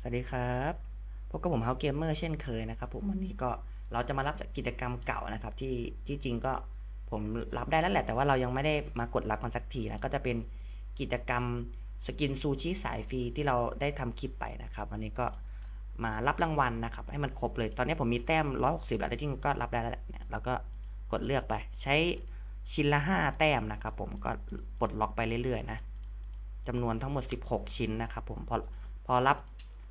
สวัสดีครับพบกับผมเฮาเกมเมอร์เช่นเคยนะครับผมวันนี้ก็เราจะมารับจากกิจกรรมเก่านะครับ ที่ที่จริงก็ผมรับได้แล้วแหละ แต่ว่าเรายังไม่ได้มากดรับกันสักทีนะก็จะเป็นกิจกรรมสกินซูชิสายฟรีที่เราได้ทำคลิปไปนะครับวันนี้ก็มารับรางวัลนะครับ ให้มันครบเลย ตอนนี้ผมมีแต้ม 160 แล้วแต่จริงก็รับได้แล้วแหละเนี่ยเราก็กดเลือกไป ใช้ชิ้นละ 5 แต้มนะครับ ผมก็ปลดล็อกไปเรื่อยๆนะจำนวนทั้งหมด 16 ชิ้นนะครับ ผมพอพอรับ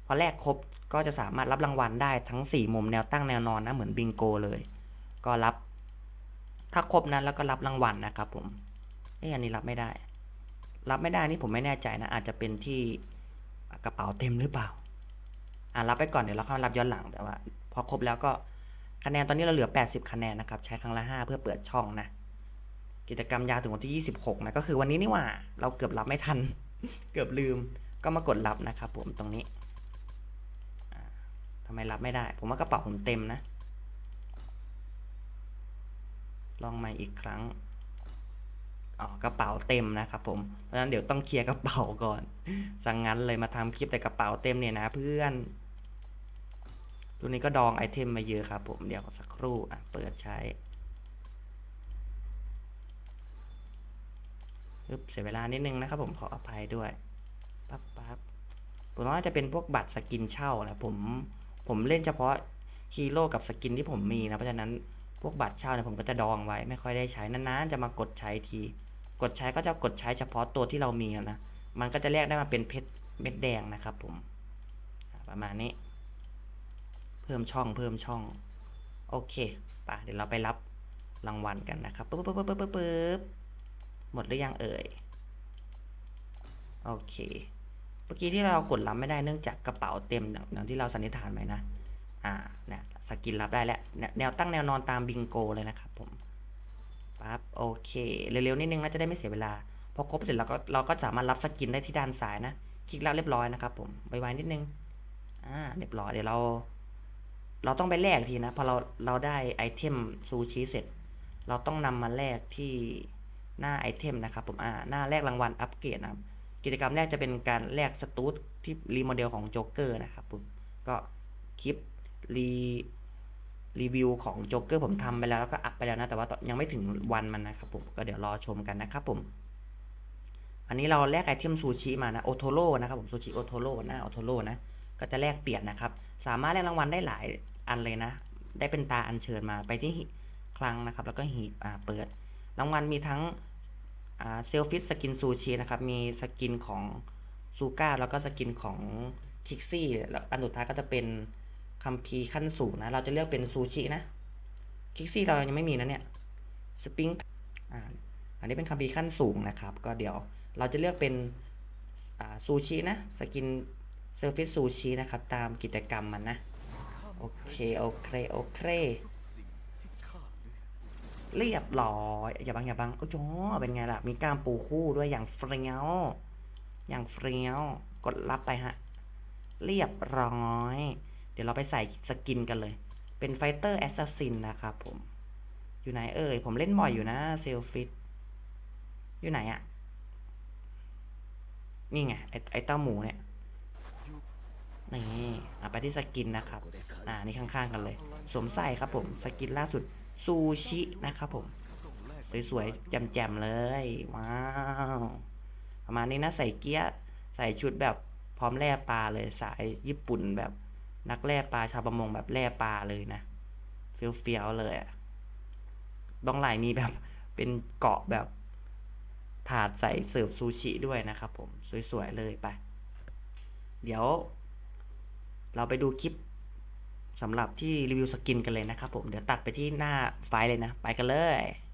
พอแรกครบก็จะสามารถรับรางวัลได้ทั้ง 4 มุมแนวตั้งแนวนอนนะเหมือนบิงโกเลย ก็รับ ถ้าครบนั้นแล้วก็รับรางวัลนะครับผมเอ้ยอันนี้รับไม่ได้ รับไม่ได้นี่ผมไม่แน่ใจนะ อาจจะเป็นที่กระเป๋าเต็มหรือเปล่า อ่ารับไปก่อนเดี๋ยวเราค่อยรับย้อนหลังแต่ว่า พอครบแล้วก็คะแนนตอนนี้เราเหลือ 80 คะแนนนะครับ ใช้ครั้งละ 5 เพื่อเปิดช่องนะ กิจกรรมยาวถึงวันที่ 26 นะ ก็คือวันนี้นี่ว่า เราเกือบรับไม่ทัน เกือบลืม ก็มากดรับนะครับผมตรงนี้ ทำไมรับไม่ได้ ผมว่ากระเป๋าผมเต็มนะ ลองใหม่อีกครั้งอ๋อกระเป๋าเต็มนะครับผม เพราะฉะนั้นเดี๋ยวต้องเคลียร์กระเป๋าก่อน สั่งงั้นเลยมาทำคลิปแต่กระเป๋าเต็มเนี่ยนะเพื่อนตัวนี้ก็ดองไอเทมมาเยอะครับผมเดี๋ยวสักครู่อะเปิดใช้ปึ๊บเสียเวลานิดนึงนะครับผมขออภัยด้วย ปั๊บปั๊บผมว่าจะเป็นพวกบัตรสกินเช่านะผม ผมเล่นเฉพาะฮีโร่กับสกินที่ผมมีนะ เพราะฉะนั้นพวกบัตรเช่าเนี่ยผมก็จะดองไว้ ไม่ค่อยได้ใช้นานๆจะมากดใช้ที กดใช้ก็จะกดใช้เฉพาะตัวที่เรามีนะ มันก็จะแลกได้มาเป็นเพชรเม็ดแดงนะครับผม ประมาณนี้ เพิ่มช่องเพิ่มช่อง โอเคป่ะเดี๋ยวเราไปรับรางวัลกันนะครับปึ๊บปึ๊บปึ๊บปึ๊บปึ๊บหมดหรือยังเอ่ย โอเค เมื่อกี้ที่เรากดรับไม่ได้เนื่องจากกระเป๋าเต็มอย่างที่เราสันนิษฐานไว้นะ อ่าเนี่ยสกินรับได้แล้วแนวตั้งแนวนอนตามบิงโกเลยนะครับผมปั๊บโอเค เร็วๆนิดนึงนะจะได้ไม่เสียเวลา พอครบเสร็จแล้วก็เราก็สามารถรับสกินได้ที่ด้านซ้ายนะ คลิกรับเรียบร้อยนะครับผมไวๆนิดนึง อ่าเรียบร้อยเดี๋ยวเรา เราต้องไปแลกทีนะพอเราเราได้ไอเทมซูชิเสร็จ เราต้องนำมาแลกที่หน้าไอเทมนะครับผมอ่าหน้าแลกรางวัลอัปเกรดนะครับ กิจกรรมแรกจะเป็นการแลกสตูดที่รีโมเดลของโจ๊กเกอร์นะครับผมก็คลิปรีรีวิวของโจ๊กเกอร์ผมทำไปแล้วแล้วก็อัพไปแล้วนะแต่ว่ายังไม่ถึงวันมันนะครับผมก็เดี๋ยวรอชมกันนะครับผม อันนี้เราแลกไอเทมซูชิมานะโอโทโร่นะครับผมซูชิโอโทโร่นะโอโทโร่นะก็จะแลกเปลี่ยนนะครับ สามารถแลกรางวัลได้หลายอันเลยนะ ได้เป็นตาอัญเชิญมาไปที่คลังนะครับ แล้วก็หีบเปิด รางวัลมีทั้ง เซลฟิตสกินซูชินะครับ มีสกินของซูก้าแล้วก็สกินของคิกซี่แล้วอันสุดท้ายก็จะเป็นคัมภีขั้นสูงนะ เราจะเลือกเป็นซูชินะคิกซี่เรายังไม่มีนะเนี่ยสปริงอ่าอันนี้เป็นคัมภีขั้นสูงนะครับ ก็เดี๋ยวเราจะเลือกเป็นซูชินะ สกินเซลฟิตซูชินะครับ ตามกิจกรรมมันนะ โอเค โอเค โอเค เรียบร้อย อย่าบังอย่าบังโอ้โหเป็นไงล่ะ มีกล้ามปูคู่ด้วยอย่างเฟรียวอย่างเฟรียวกดรับไปฮะ เรียบร้อย เดี๋ยวเราไปใส่สกินกันเลย เป็นไฟเตอร์แอสซัสซินนะครับผม อยู่ไหนเอ่ย ผมเล่นบ่อยอยู่นะเซลฟิตอยู่ไหนอะนี่ไง ไอไอเต้าหมูเนี่ย นี่อะไปที่สกินนะครับ อ่า นี่ข้างๆกันเลย สวมใส่ครับผม สกินล่าสุด ซูชินะครับผม สวยๆ แจ่มๆ เลย ว้าว ประมาณนี้นะใส่เกียร์ใส่ชุดแบบพร้อมแล่ปลาเลย สายญี่ปุ่นแบบนักแล่ปลาชาวประมงแบบแล่ปลาเลยนะเฟี้ยวๆเลยอะดองไหลมีแบบเป็นเกาะแบบ ถาดใส่เสิร์ฟซูชิด้วยนะครับผม สวยๆ เลยไป เดี๋ยว เราไปดูคลิป สำหรับที่รีวิวสกินกันเลยนะครับผมเดี๋ยวตัดไปที่หน้าไฟล์เลยนะ ไปกันเลย